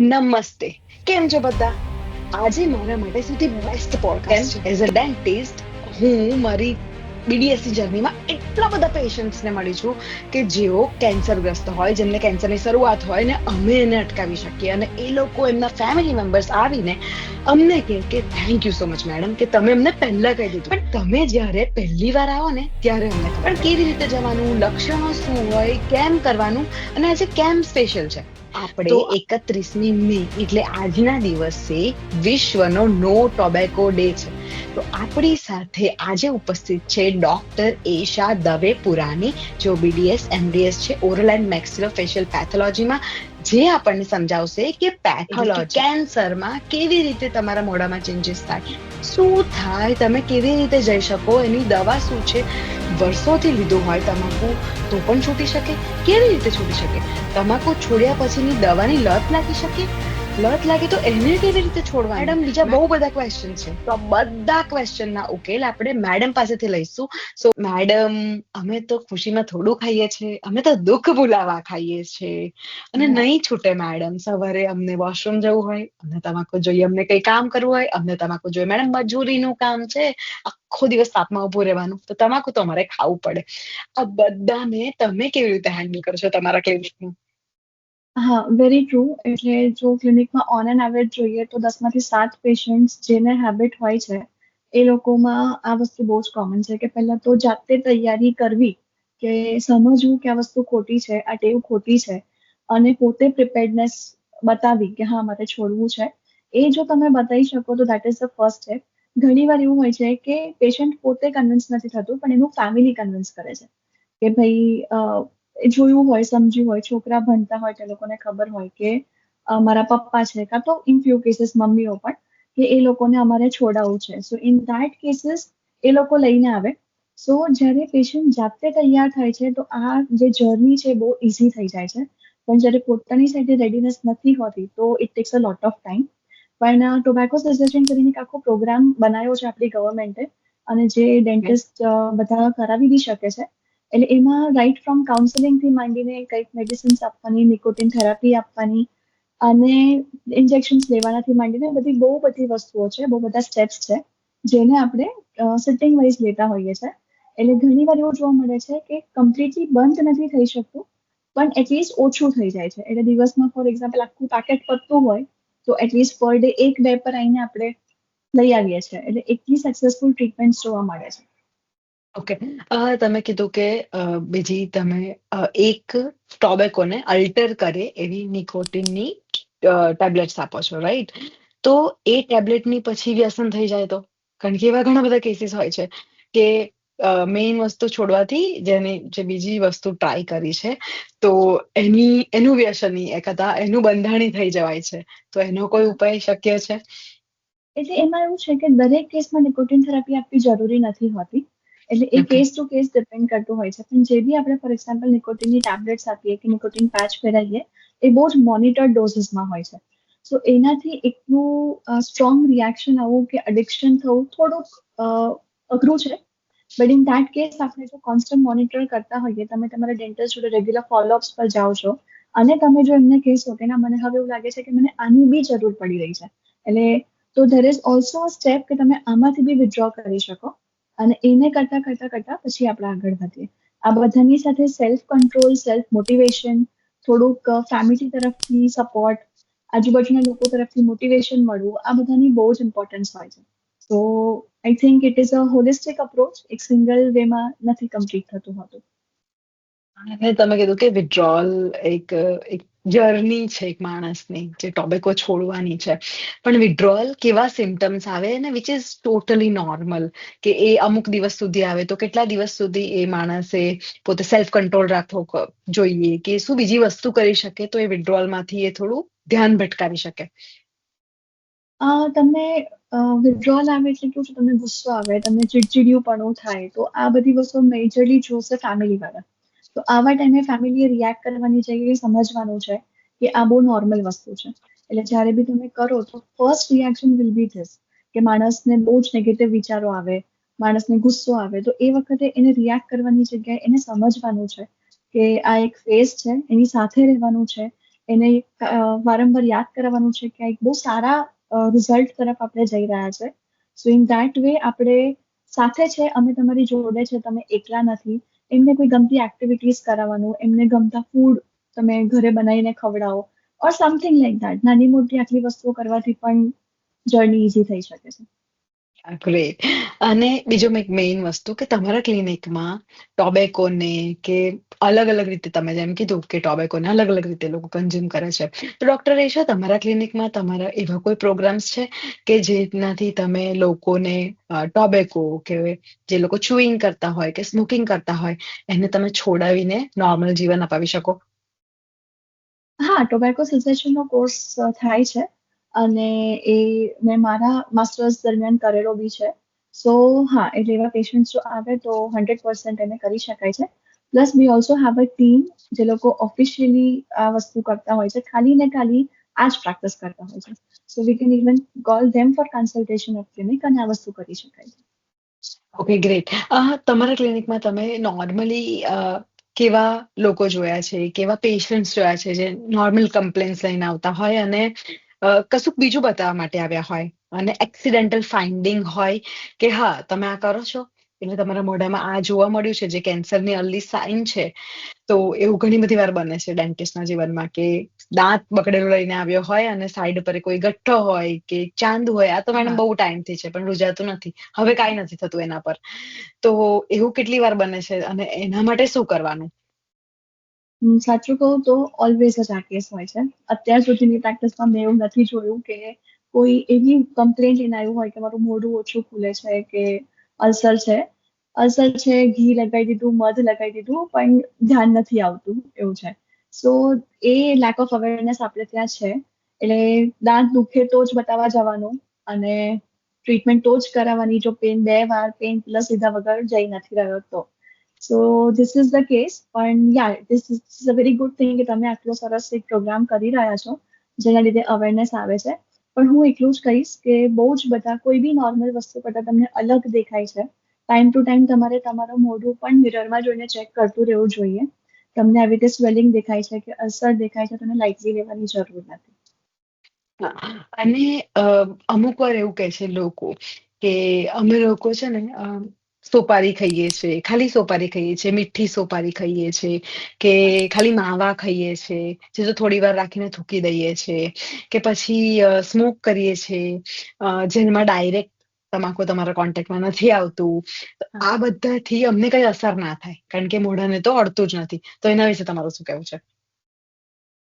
નમસ્તે. કેમ છો બધા? આજે મારા માટે સૌથી best podcast as a dentist હું મારી બીડીએસસી જર્નીમાં એટલા બધા પેશન્ટ્સને મળી છું કે જેઓ કેન્સરગ્રસ્ત હોય જેમને કેન્સરની શરૂઆત હોય ને અમે એને અટકાવી શકીએ. અને એ લોકો એમના ફેમિલી મેમ્બર્સ આવીને અમને કહે કે thank you so much madam કે તમે અમને પહેલા કહી દીધું. પણ તમે જ્યારે પહેલી વાર આવો ને ત્યારે અમને પણ કેવી રીતે જવાનું? લક્ષણો શું હોય? કેમ કરવાનું? અને આજે કેમ સ્પેશિયલ છે? આપણે એકત્રીસમી મે એટલે આજના દિવસે વિશ્વનો નો ટોબેકો ડે છે. તો આપણી સાથે આજે ઉપસ્થિત છે ડોક્ટર એશા દવે પુરાની જો બીડીએસ એમડીએસ છે ઓરલ એન્ડ મેક્સિલો ફેશિયલ પેથોલોજીમાં. જે આપણને સમજાવશે કે પેથોલોજી કેન્સરમાં કેવી રીતે તમારા મોઢામાં ચેન્જીસ થાય શું થાય તમે કેવી રીતે જઈ શકો એની દવા શું છે વર્ષોથી લીધું હોય તમાકુ તો પણ છૂટી શકે કેવી રીતે છૂટી શકે? તમાકુ છોડ્યા પછીની દવાની લત લાગી શકે? લત લાગે તો એને કેવી રીતે છોડવા મેડમ બીજા બહુ બધા ક્વેશ્ચન છે. તો આ બધા ક્વેશ્ચનના ઉકેલ આપણે મેડમ પાસેથી લઈશું. સો મેડમ અમે તો ખુશીમાં થોડું ખાઈએ છીએ. અમે તો દુઃખ ભૂલાવા ખાઈએ છીએ. અને નહીં છૂટે મેડમ. સવારે અમને વોશરૂમ જવું હોય અમને તમાકુ જોઈએ. અમને કઈ કામ કરવું હોય અમને તમાકુ જોઈએ. મેડમ મજૂરીનું કામ છે. આખો દિવસ તાપમાં ઉભું રહેવાનું. તો તમાકુ તો અમારે ખાવું પડે. આ બધાને તમે કેવી રીતે હેન્ડલ કરો છો તમારા ક્લિનિકમાં હા વેરી ટ્રુ એટલે જો ક્લિનિકમાં ઓન એન એવરેજ જોઈએ, તો દસમાંથી સાત પેશન્ટ્સ જેને હેબિટ હોય છે, એ લોકોમાં આ વસ્તુ બહુ જ કોમન છે કે પહેલાં તો જાતે તૈયારી કરવી કે સમજવું કે આ વસ્તુ ખોટી છે, આ ટેવ ખોટી છે, અને પોતે પ્રિપેર્ડનેસ બતાવી કે હા, મારે છોડવું છે. એ જો તમે બતાવી શકો તો that is the first step ઘણી વાર એવું હોય છે કે પેશન્ટ પોતે કન્વિન્સ નથી થતું, પણ એનું ફેમિલી કન્વિન્સ કરે છે કે ભાઈ જોયું હોય, સમજ્યું હોય, છોકરા ભણતા હોય, તે લોકોને ખબર હોય કે મારા પપ્પા છે. કાં તો ઇન ફ્યુ કેસીસ મમ્મીઓ પણ, કે એ લોકોને અમારે છોડાવવું છે. સો ઇન ધેટ કેસીસ એ લોકો લઈને આવે. સો જ્યારે પેશન્ટ જાતે તૈયાર થાય છે, તો આ જે જર્ની છે બહુ ઇઝી થઈ જાય છે. પણ જ્યારે પોતાની સાઈડે રેડીનેસ નથી હોતી, તો it takes a lot of time પણ ટોબેકો સજેશન કરીને એક આખો પ્રોગ્રામ બનાવ્યો છે આપણી ગવર્મેન્ટે અને જે ડેન્ટિસ્ટ બધા કરાવી બી શકે છે. એટલે એમાં રાઈટ ફ્રોમ કાઉન્સેલિંગથી માંડીને કંઈક મેડિસિન્સ આપવાની નિકોટિન થેરાપી આપવાની અને ઇન્જેક્શન્સ લેવાનાથી માંડીને બધી બહુ બધી વસ્તુઓ છે, બહુ બધા સ્ટેપ્સ છે, જેને આપણે સિટિંગ વાઇઝ લેતા હોઈએ છીએ એટલે ઘણી વાર એવું જોવા મળે છે કે કમ્પ્લીટલી બંધ નથી થઈ શકતું, પણ એટલીસ્ટ ઓછું થઈ જાય છે. એટલે દિવસમાં ફોર એક્ઝામ્પલ આખું પેકેટ પડતું હોય, તો એટલીસ્ટ પર ડે એક બે પર આવીને આપણે લઈ આવીએ છીએ. એટલે એટલી સક્સેસફુલ ટ્રીટમેન્ટ જોવા મળે છે. ઓકે. તમે કીધું કે બીજી તમે અ, એક ટોબેકોને અલ્ટર કરે એવી નિકોટિનની ટેબ્લેટ્સ આપો છો રાઈટ? તો એ ટેબ્લેટની પછી વ્યસન થઈ જાય તો? કારણ કે એવા ઘણા બધા કેસીસ હોય છે કે મેઇન વસ્તુ છોડવાથી જેને જે બીજી વસ્તુ ટ્રાય કરી છે તો એની એનું વ્યસની કદા એનું બંધાણી થઈ જવાય છે. તો એનો કોઈ ઉપાય શક્ય છે? એટલે એમાં એવું છે કે દરેક કેસમાં નિકોટિન થેરાપી આપવી જરૂરી નથી હોતી. એટલે એ કેસ ટુ કેસ ડિપેન્ડ કરતું હોય છે. પણ જે બી આપણે ફોર એક્ઝામ્પલ નિકોટિનની ટેબ્લેટ્સ આપીએ કે નિકોટિન પેચ પહેરાવીએ એ બહુ જ મોનિટર ડોઝીસમાં હોય છે. સો એનાથી એટલું સ્ટ્રોંગ રિએક્શન આવું કે એડિક્શન થવું થોડુંક અ, અઘરું છે. બટ ઇન ધેટ કેસ આપણે જો કોન્સ્ટન્ટ મોનિટર કરતા હોઈએ તમે તમારા ડેન્ટિસ્ટ જોડે રેગ્યુલર ફોલોઅપ્સ પર જાઓ છો અને તમે જો એમને કહેશો કે ના મને હવે એવું લાગે છે કે મને આની બી જરૂર પડી રહી છે. એટલે તો there is also a step કે તમે આમાંથી બી વિથડ્રો કરી શકો. અને એને કરતા કરતા કરતા પછી આપણે આગળ વધીએ. આ બધાની સાથે સેલ્ફ કંટ્રોલ સેલ્ફ મોટિવેશન થોડુંક ફેમિલી તરફથી સપોર્ટ આજુબાજુના લોકો તરફથી મોટિવેશન મળવું, આ બધાની બહુ જ ઇમ્પોર્ટન્સ હોય છે. So I think it is a holistic approach એક સિંગલ વેમાં નથી કમ્પ્લીટ થતું હોતું. અને તમે કીધું કે વિડ્રોલ એક એક જર્ની છે એક માણસની, જે ટોબેકો છોડવાની છે. પણ વિડ્રોઅલ કેવા સિમ્ટમ્સ આવે અને વિચ ઇઝ ટોટલી નોર્મલ કે એ અમુક દિવસ સુધી આવે તો કેટલા દિવસ સુધી એ માણસે પોતે સેલ્ફ કંટ્રોલ રાખવો જોઈએ કે શું બીજી વસ્તુ કરી શકે તો એ વિડ્રોલમાંથી એ થોડું ધ્યાન ભટકાવી શકે. તમને વિથડ્રોલ આવે એટલે કેવું છે, તમને ગુસ્સો આવે, તમને ચીડચીડિયુંપણું થાય, તો આ બધી વસ્તુ મેજરલી જોશે ફેમિલી વાળા. તો આવા ટાઈમે ફેમિલીએ રિએક્ટ કરવાની જગ્યાએ સમજવાનું છે કે આ બહુ નોર્મલ વસ્તુ છે. એટલે જ્યારે બી તમે કરો તો first reaction will be this કે માણસને બહુ જ નેગેટિવ વિચારો આવે, માણસને ગુસ્સો આવે, તો એ વખતે એને રિએક્ટ કરવાની જગ્યાએ એને સમજવાનું છે કે આ એક ફેઝ છે, એની સાથે રહેવાનું છે, એને વારંવાર યાદ કરાવવાનું છે કે આ એક બહુ સારા રિઝલ્ટ તરફ આપણે જઈ રહ્યા છે. સો ઇન ધેટ વે આપણે સાથે છે, અમે તમારી જોડે છે, તમે એકલા નથી. એમને કોઈ ગમતી એક્ટિવિટીઝ કરાવવાનું, એમને ગમતા ફૂડ તમે ઘરે બનાવીને ખવડાવો ઓર સમથિંગ લાઈક ધેટ નાની મોટી આટલી વસ્તુઓ કરવાથી પણ જર્ની ઇઝી થઈ શકે છે. ગ્રેટ અને બીજો એક મેઇન વસ્તુ કે તમારા ક્લિનિકમાં ટોબેકોને કે અલગ અલગ રીતે તમે જેમ કીધું કે ટોબેકોને અલગ અલગ રીતે લોકો કન્ઝ્યુમ કરે છે. તો ડોક્ટર રેશા, તમારા ક્લિનિકમાં તમારા એવા કોઈ પ્રોગ્રામ્સ છે કે જેનાથી તમે લોકોને ટોબેકો કે જે લોકો ચુઈંગ કરતા હોય કે સ્મોકિંગ કરતા હોય, એને તમે છોડાવીને નોર્મલ જીવન અપાવી શકો? હા ટોબેકો સજેશનનો કોર્સ થાય છે. અને એ મેં મારા માસ્ટર્સ દરમિયાન કરેલો બી છે. સો હા, એટલે એવા પેશન્ટ જો આવે તો હંડ્રેડ પર્સન્ટ એને કરી શકાય છે. Plus we also have a team જે લોકો ઓફિશિયલી આ વસ્તુ કરતા હોય છે. ખાલી ને ખાલી આ જ પ્રેક્ટિસ કરતા હોય છે. So we can even call them for consultation of clinic અને આ વસ્તુ કરી શકાય છે. ઓકે ગ્રેટ તમારા ક્લિનિકમાં તમે નોર્મલી કેવા લોકો જોયા છે? કેવા પેશન્ટ્સ જોયા છે જે નોર્મલ કમ્પ્લેન્સ લઈને આવતા હોય અને કશુંક બીજું બતાવવા માટે આવ્યા હોય. અને એક્સિડેન્ટલ ફાઇન્ડિંગ હોય કે હા તમે આ કરો છો? એટલે તમારા મોઢામાં આ જોવા મળ્યું છે જે કેન્સરની અર્લી સાઇન છે. તો એવું ઘણી બધી વાર બને છે ડેન્ટિસ્ટના જીવનમાં કે દાંત બગડેલો લઈને આવ્યો હોય અને સાઈડ પર કોઈ ગઠ્ઠો હોય કે ચાંદ હોય આ તો મેડમ. બહુ ટાઈમથી છે પણ રૂજાતું નથી. હવે કાંઈ નથી થતું એના પર. તો એવું કેટલી વાર બને છે અને એના માટે શું કરવાનું? સાચું કહું તો ઓલવેઝ જ આ કેસ હોય છે. અત્યાર સુધીની પ્રેક્ટિસમાં મેં એવું નથી જોયું કે કોઈ એવી કમ્પ્લેન્ટ લઈને આવ્યું હોય કે મારું મોઢું ઓછું ખુલે છે કે અલ્સર છે. અલ્સર છે, ઘી લગાવી દીધું, મધ લગાવી દીધું, પણ ધ્યાન નથી આવતું એવું છે. So a lack of awareness આપણે ત્યાં છે. એટલે દાંત દુખે તો જ બતાવવા જવાનું અને ટ્રીટમેન્ટ તો જ કરાવવાની. જો પેન બે વાર પેન પ્લસ લીધા વગર જઈ નથી રહ્યો તો. So this is the case પણ yeah this is a very good thing કે તમે આટલો સરસ એક પ્રોગ્રામ કરી રહ્યા છો, જેના લીધે અવેરનેસ આવે છે. પણ હું એટલું જ કહીશ કે બહુ જ બધા કોઈ બી નોર્મલ વસ્તુ કરતાં તમને અલગ દેખાય છે. ટાઈમ ટુ ટાઈમ તમારે તમારું મોઢું પણ મિરરમાં જોઈને ચેક કરતું રહેવું જોઈએ. તમને આવી રીતે સ્વેલિંગ દેખાય છે કે અસર દેખાય છે, તમને લાઇટલી લેવાની જરૂર નથી. અને અમુક વાર એવું કહે છે લોકો કે અમે લોકો છે ને સોપારી ખાઈએ છીએ ખાલી સોપારી ખાઈએ છીએ મીઠી સોપારી ખાઈએ છીએ કે ખાલી માવા ખાઈએ છીએ જે તો થોડી વાર રાખીને થૂકી દઈએ છીએ કે પછી સ્મોક કરીએ છીએ જેમાં ડાયરેક્ટ તમાકુ તમારા કોન્ટેક્ટમાં નથી આવતું. આ બધાથી અમને કઈ અસર ના થાય કારણ કે મોઢાને તો અડતું જ નથી. તો એના વિશે તમારું શું કહેવું છે?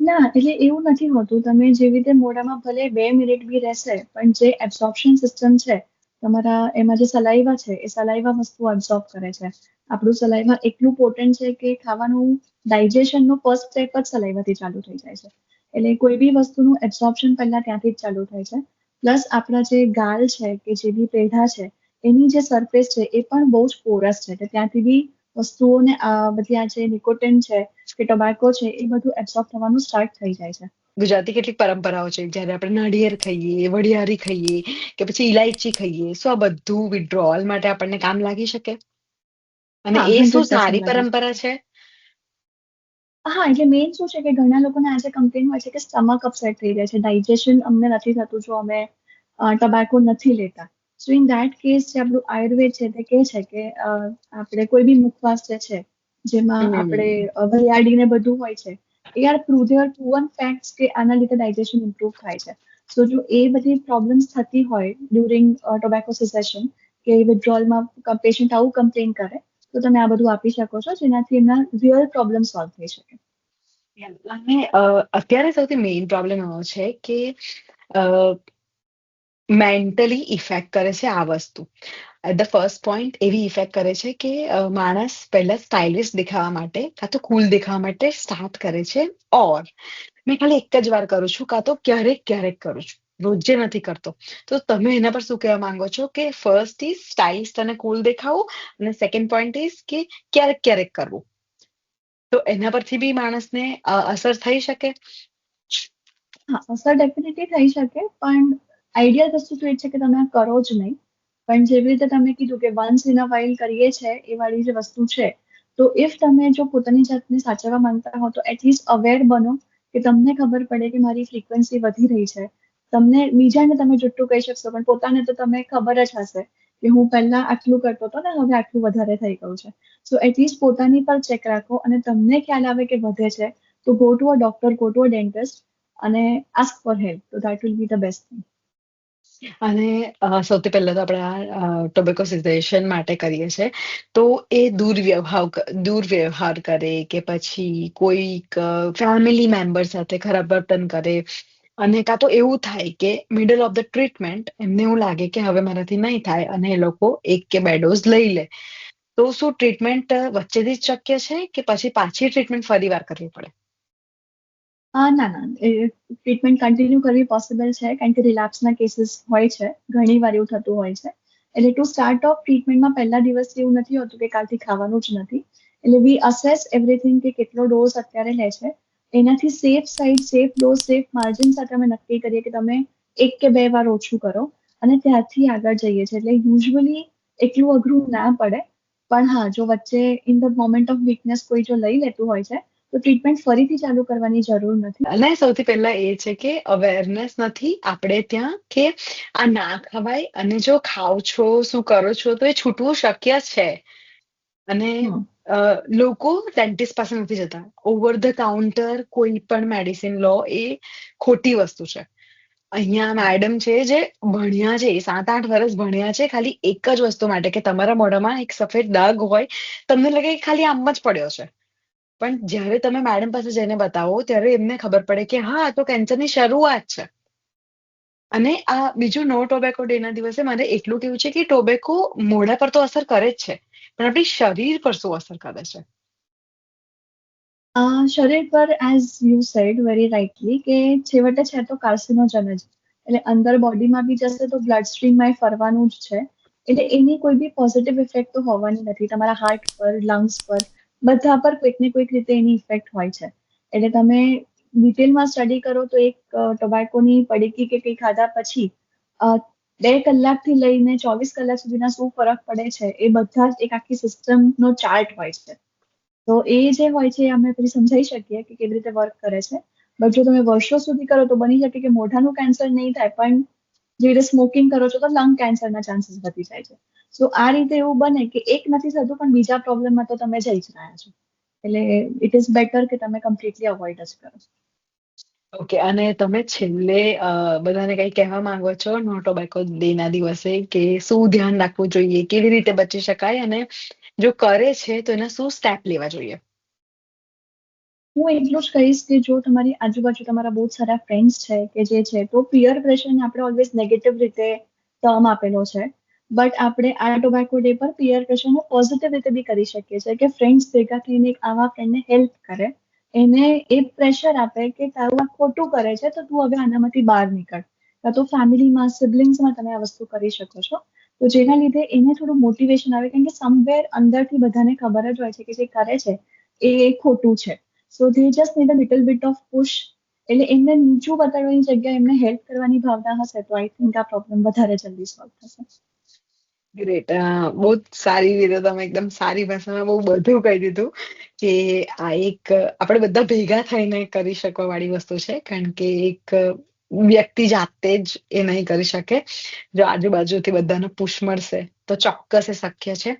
ના એટલે એવું નથી હોતું. તમે જેવી રીતે મોઢામાં ભલે બે મિનિટ બી રહેશે પણ જે એબ્સોર્પ્શન સિસ્ટમ છે તમારા, એમાં જે સલાઈવા છે, એ સલાઈવા વસ્તુ એબ્સોર્બ કરે છે. આપણું સલાઈવા એટલું પોટેન્ટ છે કે ખાવાનું ડાયજેશનનો ફર્સ્ટ સ્ટેપ જ સલાઈવાથી ચાલુ થઈ જાય છે. એટલે કોઈ બી વસ્તુનું એબ્સોર્પ્શન પહેલાં ત્યાંથી જ ચાલુ થાય છે. પ્લસ આપણા જે ગાલ છે કે જે બી પેઢા છે, એની જે સરફેસ છે, એ પણ બહુ જ પોરસ છે. કે ત્યાંથી બી વસ્તુઓને બધી આ જે નિકોટિન છે કે ટોબેકો છે, એ બધું એબ્સોર્બ થવાનું સ્ટાર્ટ થઈ જાય છે. ગુજરાતી કેટલીક પરંપરાઓ છે. જ્યારે આપણે નાળિયેર ખાઈએ વડિયારી ખાઈએ કે પછી ઇલાયચી ખાઈએ શું આ બધું વિડ્રોઅલ માટે આપણને કામ લાગી શકે. અને એ શું સારી પરંપરા છે? હા એટલે મેઇન શું છે કે ઘણા લોકોને આજે કમ્પ્લેન હોય છે કે સ્ટમક અપસેટ થઈ જાય છે. ડાયજેશન અમને નથી થતું જો અમે ટબાકો નથી લેતા. સો ઇન ધેટ કેસ જે આપણું આયુર્વેદ છે તે કહે છે કે આપણે કોઈ બી મુખવાસ જે છે જેમાં આપણે વરિયાળીને બધું હોય છે એ આર આર પ્રુવન ફેક્ટ્સ કે આના લીધે ડાયજેશન ઇમ્પ્રુવ થાય છે. સો જો એ બધી પ્રોબ્લેમ્સ થતી હોય ડ્યુરિંગ ટોબેકો સેશન કે વિથડ્રોલમાં પેશન્ટ આવું કમ્પ્લેન કરે, તો તમે આ બધું આપી શકો છો, જેનાથી એમના રિયલ પ્રોબ્લેમ સોલ્વ થઈ શકે. અને અત્યારે સૌથી મેઇન પ્રોબ્લેમ એવો છે કે મેન્ટલી ઇફેક્ટ કરે છે આ વસ્તુ. એટ ધ ફર્સ્ટ પોઈન્ટ એવી ઇફેક્ટ કરે છે કે માણસ પહેલા સ્ટાઇલિશ દેખાવા માટે કાં તો કુલ દેખાવા માટે સ્ટાર્ટ કરે છે. ઓર મેં ખાલી એક જ વાર કરું છું, કાં તો ક્યારેક ક્યારેક કરું છું. રોજે નથી કરતો. તો તમે એના પર શું કહેવા માંગો છો? કે ફર્સ્ટ ઇઝ સ્ટાઇલિશ અને કુલ દેખાવું, અને સેકન્ડ પોઈન્ટ ઇઝ કે ક્યારેક ક્યારેક કરવું. તો એના પરથી બી માણસને અસર થઈ શકે? હા, અસર ડેફિનેટલી થઈ શકે, પણ આઈડિયા વસ્તુ તો એ છે કે તમે કરો જ નહીં. પણ જેવી રીતે તમે કીધું કે વન્સ ઇન અ વાઇલ કરીએ છે, એ વાળી જે વસ્તુ છે, તો ઇફ તમે જો પોતાની જાતને સાચવવા માંગતા હો, તો એટલીસ્ટ અવેર બનો કે તમને ખબર પડે કે મારી ફ્રીક્વન્સી વધી રહી છે. તમને બીજાને તમે જુઠ્ઠું કહી શકશો, પણ પોતાને તો તમે ખબર જ હશે કે હું પહેલા આટલું કરતો હતો ને, હવે આટલું વધારે થઈ ગયું છે. સો એટલીસ્ટ પોતાની પર ચેક રાખો અને તમને ખ્યાલ આવે કે વધે છે, તો go to a doctor go to a dentist અને આસ્ક ફોર હેલ્પ તો that will be the best thing અને અ, સૌથી પહેલા તો આપણે આ ટોબેકો સિઝેશન માટે કરીએ છીએ તો એ દુર્વ્યવહાર દુર્વ્યવહાર કરે કે પછી કોઈક ફેમિલી મેમ્બર સાથે ખરાબ વર્તન કરે. અને કાં તો એવું થાય કે મિડલ ઓફ ધ ટ્રીટમેન્ટ એમને એવું લાગે કે હવે મારાથી નહીં થાય અને એ લોકો એક કે બે ડોઝ લઈ લે. તો શું ટ્રીટમેન્ટ વચ્ચેથી જ શક્ય છે કે પછી પાછી ટ્રીટમેન્ટ ફરી વાર કરવી પડે? ના ના. ટ્રીટમેન્ટ કન્ટિન્યુ કરવી પોસિબલ છે, કારણ કે રિલેપ્સના કેસીસ હોય છે. ઘણી વાર એવું થતું હોય છે. એટલે ટુ સ્ટાર્ટ ઓફ ટ્રીટમેન્ટમાં પહેલા દિવસ એવું નથી હોતું કે કાલથી ખાવાનું જ નથી. એટલે વી અસેસ એવરીથિંગ કે કેટલો ડોઝ અત્યારે લે છે. એનાથી safe side safe dose safe margin સાથે અમે નક્કી કરીએ કે તમે એક કે બે વાર ઓછું કરો. અને ત્યારથી આગળ જઈએ છીએ. એટલે યુઝ્યુઅલી એટલું અઘરું ના પડે. પણ હા, જો વચ્ચે in the moment of weakness કોઈ જો લઈ લેતું હોય છે તો ટ્રીટમેન્ટ ફરીથી ચાલુ કરવાની જરૂર નથી. અને સૌથી પહેલા એ છે કે અવેરનેસ નથી. આપણે ત્યાં કે આ ના ખવાય અને જો ખાવ છો શું કરો છો તો એ છૂટવું શક્ય છે. અને લોકો ડેન્ટિસ્ટ પાસે નથી જતા. ઓવર ધ કાઉન્ટર કોઈ પણ મેડિસિન લો એ ખોટી વસ્તુ છે. અહીંયા મેડમ છે જે ભણ્યા છે સાત આઠ વર્ષ ભણ્યા છે ખાલી એક જ વસ્તુ માટે કે તમારા મોઢામાં એક સફેદ દાગ હોય તમને લાગે કે ખાલી આમ જ પડ્યો છે. પણ જ્યારે તમે મેડમ પાસે જઈને બતાવો, ત્યારે એમને ખબર પડે કે હા તો કેન્સરની શરૂઆત છે. અને આ બીજું નો ટોબેકો ડે ના દિવસે મારે એટલું કેવું છે કે ટોબેકો મોઢા પર તો અસર કરે જ છે, પણ આપણી શરીર પર શું અસર કરે છે? શરીર પર as you said very rightly કે છેવટે છે તો કાર્સિનોજન જ એટલે અંદર બોડીમાં બી જશે તો બ્લડ સ્ટ્રીમમાં ફરવાનું જ છે. એટલે એની કોઈ બી પોઝિટિવ ઇફેક્ટ તો હોવાની નથી. તમારા હાર્ટ પર લંગ્સ પર બધા પર કોઈક ને કોઈક રીતે એની ઇફેક્ટ હોય છે. એટલે તમે ડિટેલમાં સ્ટડી કરો તો એક ટોબેકોની પડીકી કે કંઈ ખાધા પછી બે કલાકથી લઈને ચોવીસ કલાક સુધીના શું ફરક પડે છે એ બધા જ એક આખી સિસ્ટમનો ચાર્ટ હોય છે. તો એ જે હોય છે અમે પછી સમજાવી શકીએ કે કેવી રીતે વર્ક કરે છે. બટ જો તમે વર્ષો સુધી કરો તો બની શકે કે મોઢાનું કેન્સર નહીં થાય, પણ જે રીતે સ્મોકિંગ કરો છો તો લંગ કેન્સરના ચાન્સીસ વધી જાય છે. સો આ રીતે એવું બને કે એક નથી થતું, પણ બીજા પ્રોબ્લેમમાં તો તમે જઈ જ રહ્યા છો. એટલે ઇટ ઇઝ બેટર કે તમે કમ્પ્લીટલી અવોઇડ જ કરો. ઓકે અને તમે છેલ્લે બધાને કઈ કહેવા માંગો છો? નો ટોબેકો ડે દિવસે કે શું ધ્યાન રાખવું જોઈએ? કેવી રીતે બચી શકાય? અને જો કરે છે તો એના શું સ્ટેપ લેવા જોઈએ? હું એટલું જ કહીશ કે જો તમારી આજુબાજુ તમારા બહુ સારા ફ્રેન્ડ્સ છે કે જે છે, તો પિયર પ્રેશરને આપણે ઓલવેઝ નેગેટિવ રીતે ટર્મ આપેલો છે. બટ આપણે આ ટોબેકો ડે પર પિયર પ્રેશરને પોઝિટિવ રીતે બી કરી શકીએ છીએ કે ફ્રેન્ડ્સ ભેગા થઈને એક આવા ફ્રેન્ડને હેલ્પ કરે. એને એ પ્રેશર આપે કે તારું આ ખોટું કરે છે, તો તું હવે આનામાંથી બહાર નીકળ. કાં તો ફેમિલીમાં સિબ્લિંગ્સમાં તમે આ વસ્તુ કરી શકો છો. તો જેના લીધે એને થોડું મોટિવેશન આવે. કારણ કે સમવેર અંદરથી બધાને ખબર જ હોય છે કે જે કરે છે, એ ખોટું છે. So they just need a little bit of push એટલે એમને નીચું બતાડવાની જગ્યાએ એમને હેલ્પ કરવાની ભાવના હશે તો આઈ થિંક આ પ્રોબ્લેમ વધારે જલ્દી સોલ્વ થશે. ગ્રેટ બહુ સારી રીતે તમે એકદમ સારી ભાષામાં બહુ બધું કહી દીધું કે આ એક, આપણે બધા ભેગા થઈને કરી શકવા વાળી વસ્તુ છે, કારણ કે એક વ્યક્તિ જાતે જ એ નહીં કરી શકે. જો આજુબાજુથી બધાને પુશ મળશે તો ચોક્કસ એ શક્ય છે.